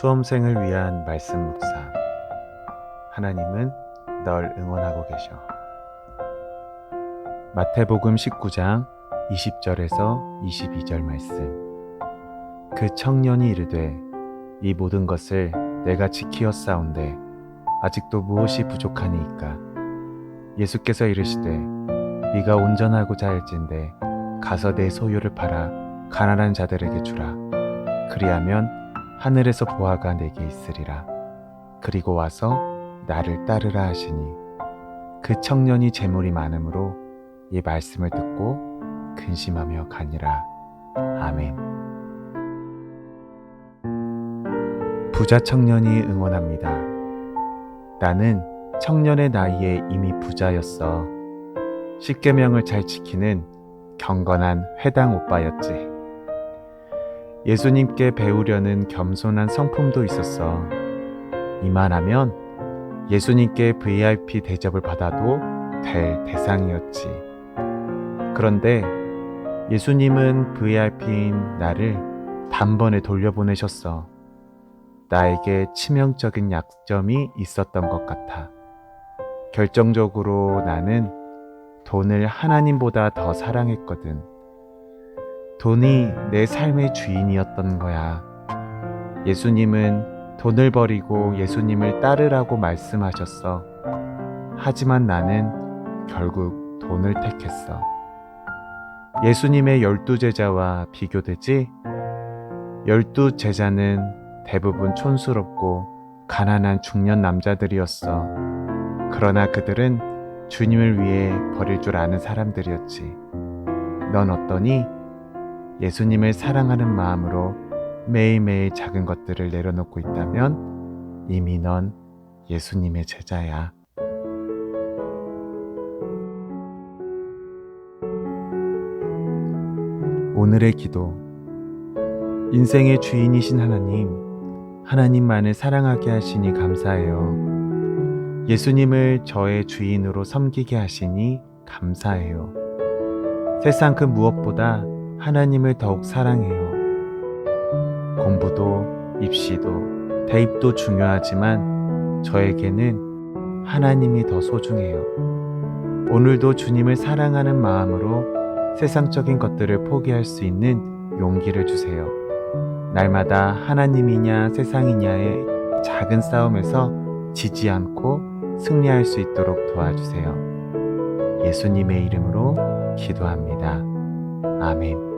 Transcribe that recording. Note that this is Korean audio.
수험생을 위한 말씀 묵상. 하나님은 널 응원하고 계셔. 마태복음 19장 20절에서 22절 말씀. 그 청년이 이르되 이 모든 것을 내가 지키었사온데 아직도 무엇이 부족하니이까 예수께서 이르시되 네가 온전하고자 할진대 가서 내 소유를 팔아 가난한 자들에게 주라 그리하면 하늘에서 보화가 내게 있으리라 그리고 와서 나를 따르라 하시니 그 청년이 재물이 많으므로 이 말씀을 듣고 근심하며 가니라 아멘 부자 청년이 응원합니다. 나는 청년의 나이에 이미 부자였어. 십계명을 잘 지키는 경건한 회당 오빠였지. 예수님께 배우려는 겸손한 성품도 있었어. 이만하면 예수님께 VIP 대접을 받아도 될 대상이었지. 그런데 예수님은 VIP인 나를 단번에 돌려보내셨어. 나에게 치명적인 약점이 있었던 것 같아. 결정적으로 나는 돈을 하나님보다 더 사랑했거든. 돈이 내 삶의 주인이었던 거야. 예수님은 돈을 버리고 예수님을 따르라고 말씀하셨어. 하지만 나는 결국 돈을 택했어. 예수님의 열두 제자와 비교되지? 열두 제자는 대부분 촌스럽고 가난한 중년 남자들이었어. 그러나 그들은 주님을 위해 버릴 줄 아는 사람들이었지. 넌 어떠니? 예수님을 사랑하는 마음으로 매일매일 작은 것들을 내려놓고 있다면 이미 넌 예수님의 제자야. 오늘의 기도. 인생의 주인이신 하나님, 하나님만을 사랑하게 하시니 감사해요. 예수님을 저의 주인으로 섬기게 하시니 감사해요. 세상 그 무엇보다 하나님을 더욱 사랑해요. 공부도, 입시도, 대입도 중요하지만 저에게는 하나님이 더 소중해요. 오늘도 주님을 사랑하는 마음으로 세상적인 것들을 포기할 수 있는 용기를 주세요. 날마다 하나님이냐 세상이냐의 작은 싸움에서 지지 않고 승리할 수 있도록 도와주세요. 예수님의 이름으로 기도합니다. Amén.